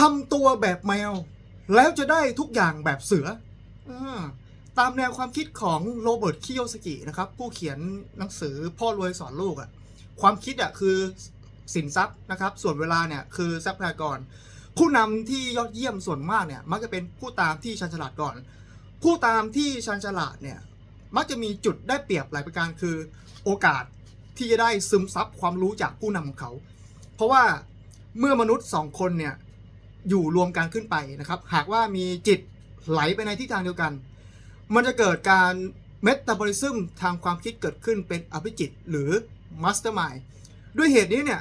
ทำตัวแบบแมว แล้วจะได้ทุกอย่างแบบเสืออตามแนวความคิดของโรเบิร์ตคิโยสกินะครับ ผู้เขียนหนังสือพ่อรวยสอนลูกอะความคิดอะคือสินทรัพย์นะครับ ส่วนเวลาเนี่ยคือทรัพยากร ผู้นำที่ยอดเยี่ยมส่วนมากเนี่ย มักจะเป็นผู้ตามที่ชันฉลาดก่อน ผู้ตามที่ชันฉลาดเนี่ย มักจะมีจุดได้เปรียบหลายประการคือโอกาสที่จะได้ซึมซับความรู้จากผู้นำของเขา เพราะว่าเมื่อมนุษย์สองคนเนี่ย อยู่รวมกันขึ้นไปนะครับ หากว่ามีจิตไหลไปในทิศทางเดียวกัน มันจะเกิดการเมตาบอลิซึมทางความคิดเกิดขึ้นเป็นอภิจิต หรือมาสเตอร์มายด้วยเหตุนี้เนี่ย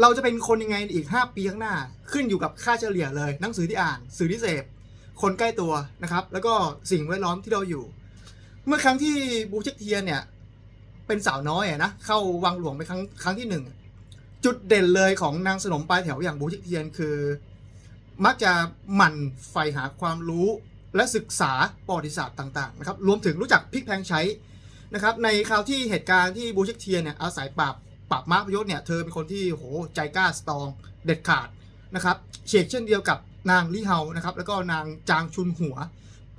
เราจะเป็นคนยังไงอีก 5 ปีข้างหน้า ขึ้นอยู่กับค่าเฉลี่ยเลยหนังสือที่อ่าน สื่อที่เสพ คนใกล้ตัวนะครับ แล้วก็สิ่งแวดล้อมที่เราอยู่ เมื่อครั้งที่บูเชกเทียนเนี่ยเป็นสาวน้อยอะนะเข้าวังหลวงไปครั้งครั้งที่หนึ่ง จุดเด่นเลยของนางสนมปลายแถวอย่างบูชิกเทียนคือ มักจะหมั่นใฝ่หาความรู้และศึกษาประวัติศาสตร์ต่างๆนะครับรวมถึงรู้จักพลิกแพลงใช้นะครับในคราวที่เหตุการณ์ที่บูชิกเทียนเนี่ยอาศัยปราบปราบม้าพยศเนี่ยเธอเป็นคนที่โหใจกล้าสตองเด็ดขาดนะครับเชกเช่นเดียวกับนางลี่เฮานะครับแล้วก็นางจางชุนหัว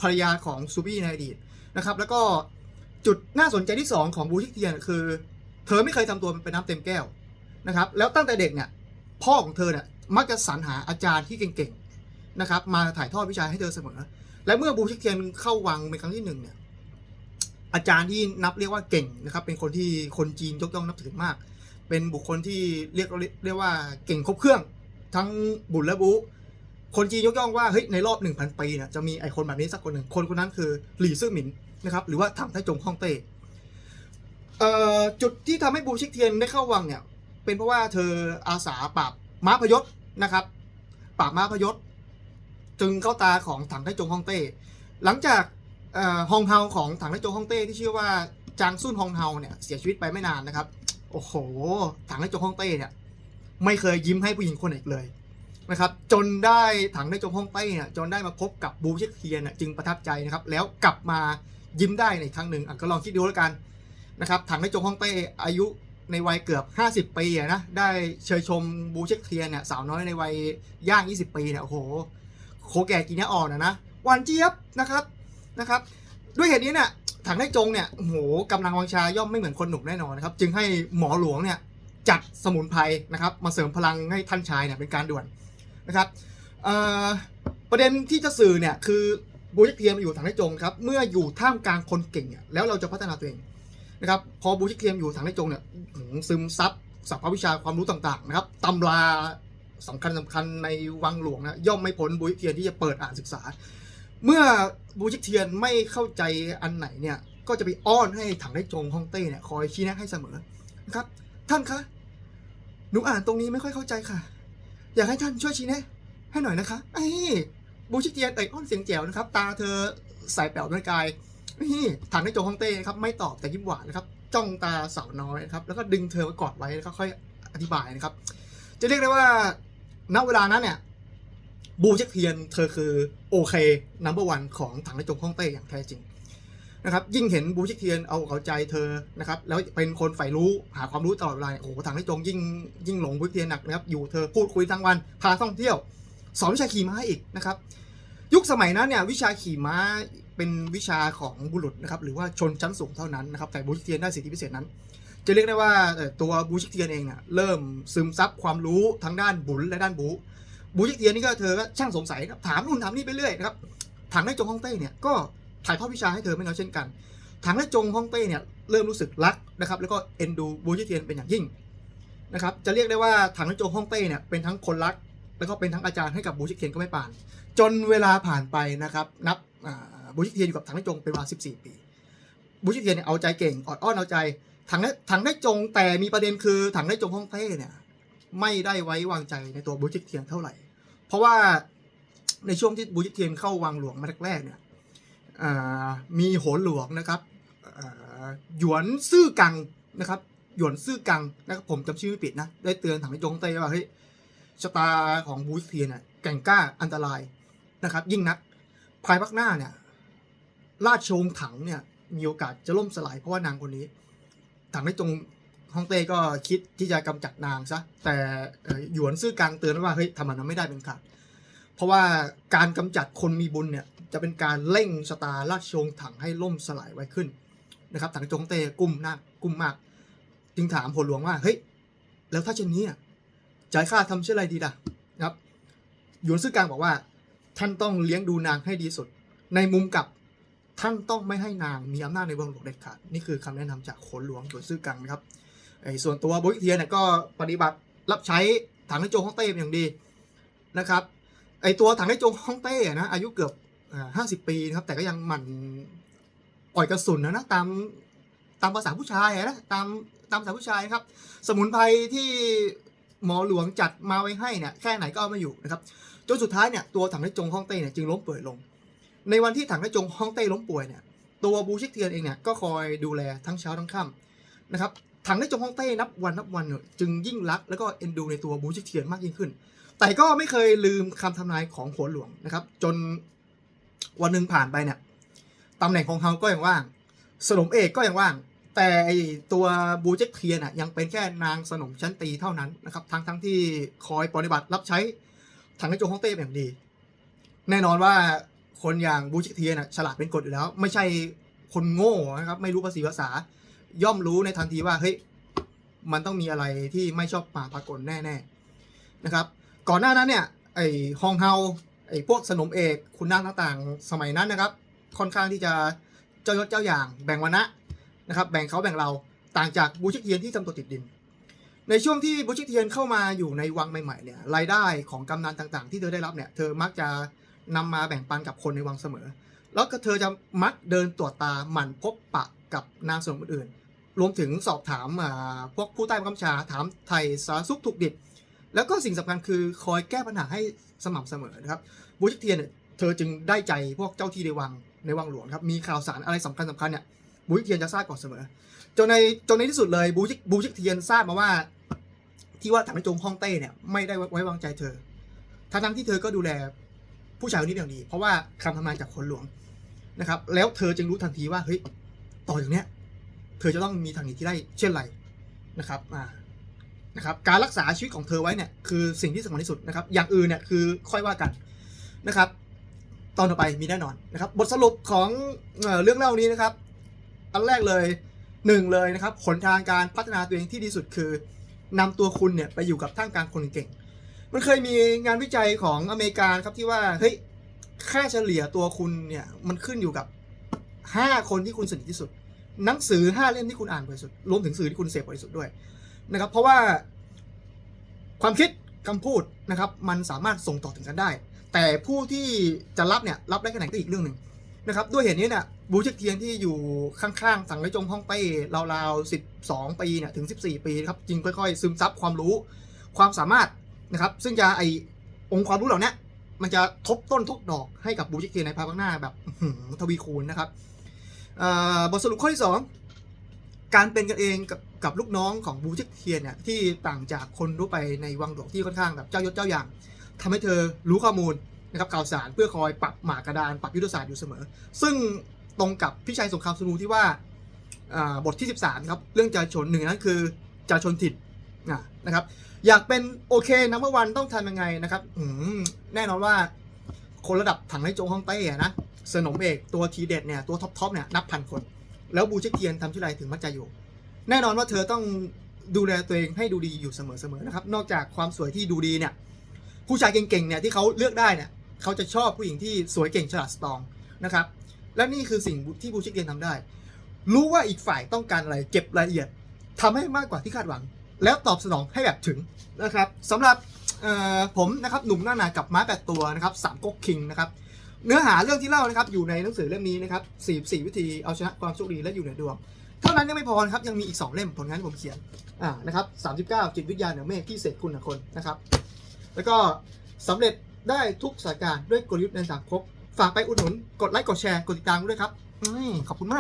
ภรรยาของซูบี้ในอดีตนะครับแล้วก็จุดน่าสนใจที่สองของบูชิกเทียนคือ เธอไม่เคยทำตัวเป็นน้ำเต็มแก้ว นะครับ แล้วตั้งแต่เด็กเนี่ยพ่อของเธอเนี่ยมักจะสรรหาอาจารย์ที่เก่งๆนะครับ มาถ่ายทอดวิชาให้เธอเสมอ และเมื่อบูชิกเทียนเข้าวังเป็นครั้งที่หนึ่งเนี่ยอาจารย์ที่นับเรียกว่าเก่งนะครับ เป็นคนที่คนจีนยกย่องนับถือมาก เป็นบุคคลที่เรียกเรียกว่าเก่งครบเครื่อง ทั้งบุญและบุคนจีนยกย่องว่าเฮ้ยในรอบ 1,000 ปีเนี่ยจะมีไอคนแบบนี้สักคนหนึ่งคนคนนั้นคือหลี่ซื่อหมินนะครับหรือว่าถังไทจงฮ่องเต้จุดที่ทำให้บูชิกเทียนได้เข้าวังเนี่ย เป็นเพราะว่าเธออาสาปราบม้าพยศนะครับปราบม้าพยศ จึงเข้าตาของถังไทจงฮ่องเต้ หลังจากฮองเฮาของถังไทจงฮ่องเต้ที่ชื่อว่าจางซุนฮองเฮาเนี่ยเสียชีวิตไปไม่นานนะครับ โอ้โห ถังไทจงฮ่องเต้เนี่ยไม่เคยยิ้มให้ผู้หญิงคนไหนอีกเลยนะครับ จนได้ถังไทจงฮ่องเต้เนี่ยจนได้มาพบกับบูเชกเทียนจึงประทับใจนะครับ แล้วกลับมายิ้มได้ในครั้งหนึ่งก็ลองคิดดูแล้วกันนะครับ ถังไทจงฮ่องเต้อายุ ในวัยเกือบ 50 ปีนะ ได้เชยชมบูเชกเทียนเนี่ยสาวน้อยในวัยย่าง 20 ปีเนี่ยโอ้โหโคแก่กินเนี้ยอ่อนอะนะหวานเจี๊ยบนะครับนะครับ ด้วยเหตุนี้เนี่ยถังได้จงเนี่ยโอ้โหกำลังวังชาย่อมไม่เหมือนคนหนุ่มแน่นอนนะครับ จึงให้หมอหลวงเนี่ยจัดสมุนไพรนะครับ มาเสริมพลังให้ท่านชายเนี่ยเป็นการด่วนนะครับประเด็นที่จะสื่อเนี่ยคือบูเชกเทียนมาอยู่ถังได้จงครับเมื่ออยู่ท่ามกลางคนเก่งเนี่ยแล้วเราจะพัฒนาตัวเอง นะครับพอบูชิเทียมอยู่ถังในจงเนี่ยซึมซับสัพพวิชาความรู้ต่างๆนะครับตำราสำคัญสำคัญในวังหลวงนะย่อมไม่พ้นบูชิเทียนที่จะเปิดอ่านศึกษา เมื่อบูชิเทียนไม่เข้าใจอันไหนเนี่ยก็จะไปอ้อนให้ถังได้จงฮ่องเต้เนี่ยคอยชี้แนะให้เสมอนะครับ ท่านคะหนูอ่านตรงนี้ไม่ค่อยเข้าใจค่ะ อยากให้ท่านช่วยชี้แนะ ให้หน่อยนะคะไอ้บูชิเทียนเอ่ยอ้อนเสียงแจ๋วนะครับ ตาเธอใส่แป๋วด้วยกาย นี่ถังในโจฮ่องเต้ครับไม่ตอบแต่ยิ้มหวานนะครับจ้องตาสาวน้อยนะครับแล้วก็ดึงเธอไว้กอดไว้แล้วก็ค่อยอธิบายนะครับ จะเรียกได้ว่าณเวลานั้นเนี่ยบูเช็คเทียนเธอคือโอเคนัมเบอร์วันของถังในโจฮ่องเต้อย่างแท้จริงนะครับยิ่งเห็นบูเช็คเทียนเอาอกเอาใจเธอนะครับแล้วเป็นคนใฝ่รู้หาความรู้ตลอดเวลาโอ้โหถังในจงยิ่งยิ่งหลงบูเช็คเทียนหนักนะครับอยู่เธอพูดคุยทั้งวันพาท่องเที่ยว สอนวิชาขี่ม้าอีกนะครับ ยุคสมัยนั้นเนี่ยวิชาขี่ม้า เป็นวิชาของบุรุษนะครับหรือว่าชนชั้นสูงเท่านั้นนะครับแต่บูชิเทียนได้สิทธิพิเศษนั้น จะเรียกได้ว่าตัวบูชิเทียนเองเนี่ยเริ่มซึมซับความรู้ทั้งด้านบุญและด้านบูบูชิเทียนนี่ก็เธอก็ช่างสงสัยครับถามนู่นถามนี่ไปเรื่อยนะครับถังได้จงฮ่องเต้เนี่ยก็ถ่ายทอดวิชาให้เธอไม่น้อยเช่นกันถังได้จงฮ่องเต้เนี่ยเริ่มรู้สึกรักนะครับแล้วก็เอ็นดูบูชิเทียนเป็นอย่างยิ่งนะครับจะเรียกได้ว่าถังได้จงฮ่องเต้เนี่ยเป็นทั้งคนรัก แล้วก็เป็นทั้งอาจารย์ให้กับบูชิเทียนก็ไม่ปาน จนเวลาผ่านไปนะครับนับอ่า บูชิเทียนอยู่กับถังได้จงเป็นเวลา14 ปีบูชิเทียนเนี่ยเอาใจเก่งออดอ้อนเอาใจถังได้ถังได้จงแต่มีประเด็นคือถังได้จงฮ่องเต้เนี่ยไม่ได้ไว้วางใจในตัวบูชิเทียนเท่าไหร่ เพราะว่าในช่วงที่บูชิเทียนเข้าวังหลวงมาแรกๆเนี่ยมีโหนหลวงนะครับหยวนซื่อกังนะครับหยวนซื่อกังนะครับผมจำชื่อไม่ผิดนะได้เตือนถังได้จงเต้ว่าเฮ้ยชะตาของบูสเทียนเนี่ยแก่งกล้าอันตรายนะครับยิ่งนักภายภาคหน้าเนี่ย ราชวงศ์ถังเนี่ยมีโอกาสจะล่มสลายเพราะว่านางคนนี้ ถังได้จงฮ่องเต้ก็คิดที่จะกำจัดนางซะแต่หยวนซื่อกลางเตือนว่าเฮ้ยทำมันนั้นไม่ได้เป็นขาดเพราะว่าการกำจัดคนมีบุญเนี่ยจะเป็นการเร่งชะตาราชวงศ์ถังให้ล่มสลายไว้ขึ้นนะครับถังจงเต้กุ้มหน้ากุ้มมาก จึงถามพลหลวงว่าเฮ้ยแล้วถ้าเช่นนี้อะจะให้ข้าทำเช่นไรดีล่ะนะครับหยวนซื่อกลางบอกว่า ท่านต้องเลี้ยงดูนางให้ดีสุด ในมุมกลับ ท่านต้องไม่ให้นางมีอำนาจในวังหลวงเด็ดขาดนี่คือคำแนะนำจากโขนหลวงหยวนซื่อกังนะครับไอ้ส่วนตัวบุญเทียนเนี่ยก็ปฏิบัติรับใช้ถังในโจงฮ่องเต้อย่างดีนะครับไอ้ตัวถังในโจงฮ่องเต้นะอายุเกือบห้าสิบปีนะครับแต่ก็ยังหมั่นปล่อยกระสุนนะนะตามตามภาษาผู้ชายนะตามตามภาษาผู้ชายครับ สมุนไพรที่หมอหลวงจัดมาไว้ให้เนี่ยแค่ไหนก็เอาไม่อยู่นะครับจนสุดท้ายเนี่ยตัวถังในโจงฮ่องเต้เนี่ยจึงล้มเป่วยลง ในวันที่ถังกระจงฮ่องเต้ล้มป่วยเนี่ยตัวบูชิกเทียนเองเนี่ยก็คอยดูแลทั้งเช้าทั้งค่ำนะครับถังกระจงฮ่องเต้นับวันนับวันเนี่ยจึงยิ่งรักแล้วก็เอ็นดูในตัวบูชิกเทียนมากยิ่งขึ้น แต่ก็ไม่เคยลืมคำทำนายของหัวหลวงนะครับ จนวันหนึ่งผ่านไปเนี่ยตำแหน่งของเขาก็ยังว่าง สนมเอกก็ยังว่าง แต่ไอตัวบูเจกเทียนอะยังเป็นแค่นางสนมชั้นตีเท่านั้นนะครับ ทั้งทั้งที่คอยปฏิบัติรับใช้ถังกระจงฮ่องเต้อย่างดี แน่นอนว่า คนอย่างบูชิเทียนะฉลาดเป็นกฎอยู่แล้ว ไม่ใช่คนโง่นะครับ ไม่รู้ภาษีภาษา ย่อมรู้ในทันทีว่าเฮ้ยมันต้องมีอะไรที่ไม่ชอบมาปรากฏแน่ๆนะครับ ก่อนหน้านั้นเนี่ยไอ้ฮองเฮาไอ้พวกสนมเอกคุณนางต่างๆ สมัยนั้นนะครับ ค่อนข้างที่จะเจ้ายศเจ้าอย่างแบ่งวรรณะนะครับ แบ่งเขาแบ่งเราต่างจากบูชิเทียนที่ทำตัวติดดิน ในช่วงที่บูชิเทียนเข้ามาอยู่ในวังใหม่ๆเนี่ยรายได้ของกำนันต่างๆ ที่เธอได้รับเนี่ยเธอมักจะ นำมาแบ่งปันกับคนในวังเสมอ แล้วก็เธอจะมักเดินตรวจตาหมั่นพบปะกับนางสนมอื่นรวมถึงสอบถามพวกผู้ใต้บังคับชาถามไทยสารสุขถูกดิบแล้วก็สิ่งสำคัญคือคอยแก้ปัญหาให้สม่ำเสมอนะครับบูชิเทียนเนี่ยเธอจึงได้ใจพวกเจ้าที่ในวังในวังหลวงครับมีข่าวสารอะไรสำคัญสำคัญเนี่ยบูชิเทียนจะทราบก่อนเสมอจนในจนในที่สุดเลยบูชิบูชิเทียนทราบมาว่า ที่ว่าถังในจงฮ่องเต้เนี่ยไม่ได้ไว้วางใจเธอทั้งที่เธอก็ดูแล ผู้ชายคนนี้เป็นอย่างดี เพราะว่าคำทำนายจากคนหลวงนะครับ แล้วเธอจึงรู้ทันทีว่าเฮ้ยต่อจากเนี้ย เธอจะต้องมีทางหนีที่ได้เช่นไรนะครับอ่านะครับ การรักษาชีวิตของเธอไว้เนี่ยคือสิ่งที่สำคัญที่สุดนะครับ อย่างอื่นเนี่ยคือค่อยว่ากันนะครับ ตอนต่อไปมีแน่นอนนะครับ บทสรุปของเอเรื่องเล่านี้นะครับ อันแรกเลยหนึ่งเลยนะครับหนทางการพัฒนาตัวเองที่ดีสุดคือนำตัวคุณเนี่ยไปอยู่กับท่ามกลางคนเก่ง มันเคยมีงานวิจัยของอเมริกาครับที่ว่าเฮ้ยค่าเฉลี่ยตัวคุณเนี่ยมันขึ้นอยู่กับ 5 คนที่คุณสนิทที่สุด หนังสือ 5 เล่มที่คุณอ่านบ่อยสุดรวมถึงสื่อที่คุณเสพบ่อยสุดด้วยนะครับ เพราะว่าความคิดคำพูดนะครับ มันสามารถส่งต่อถึงกันได้ แต่ผู้ที่จะรับเนี่ยรับได้แค่ไหนก็อีกเรื่องหนึ่งนะครับ ด้วยเหตุนี้เนี่ยบูชิกเทียนที่อยู่ข้างๆสังไรจงฮ่องเต้ราวๆ12 ปีเนี่ยถึง 14 ปีครับจึงค่อยๆ ซึมซับความรู้ ความสามารถ นะครับ ซึ่งจะไอองค์ความรู้เหล่านี้มันจะทบต้นทบดอกให้กับบูชิเทียในภายภาคหน้าแบบทวีคูณนะครับบทสรุปข้อที่ 2 การเป็นกันเองกับกับลูกน้องของบูจิเทียนเนี่ยที่ต่างจากคนทั่วไปในวังหลวงที่ค่อนข้างแบบเจ้ายศเจ้าอย่างทำให้เธอรู้ข้อมูลนะครับข่าวสารเพื่อคอยปรับหมากกระดานปรับยุทธศาสตร์อยู่เสมอ ซึ่งตรงกับพี่ชัยสงครามสนูที่ว่าบทที่ 13ครับเรื่องจาชนหนึ่งนั้นคือจาชนถิ่น นะครับ อยากเป็นโอเคนัมเบอร์วันต้องทำยังไงนะครับอืแน่นอนว่าคนระดับถังในโจงฮ่องเต้อะนะสนมเอกตัวทีเด็ดเนี่ยตัวท็อปทอปเนี่ยนับพันคน แล้วบูชิกเทียนทำที่ไรถึงมัจจอยู่ แน่นอนว่าเธอต้องดูแลตัวเองให้ดูดีอยู่เสมอๆนะครับ นอกจากความสวยที่ดูดีเนี่ยผู้ชายเก่งๆเนี่ยที่เขาเลือกได้เนี่ยเขาจะชอบผู้หญิงที่สวยเก่งฉลาดสตองนะครับ และนี่คือสิ่งที่บูชิกเทียนทำได้ รู้ว่าอีกฝ่ายต้องการอะไรเก็บรายละเอียดทำให้มากกว่าที่คาดหวัง แล้วตอบสนองให้แบบถึงนะครับสำหรับผมนะครับหนุ่มหน้าหนากับม้าแปดตัวนะครับสามก๊กคิงนะครับเนื้อหาเรื่องที่เล่านะครับอยู่ในหนังสือเล่มนี้นะครับ44 วิธีเอาชนะความโชคดีและอยู่เหนือดวงเท่านั้นยังไม่พอนะครับยังมีอีก 2 เล่มผลงานที่ผมเขียนอ่านะครับ39 จิตวิทยาเหนือเมฆที่เศษคุณนะคนนะครับ แล้วก็สำเร็จได้ทุกสถานการณ์ด้วยกลยุทธ์ในสามครบฝากไปอุดหนุนกดไลค์กดแชร์กดติดตามด้วยครับขอบคุณมาก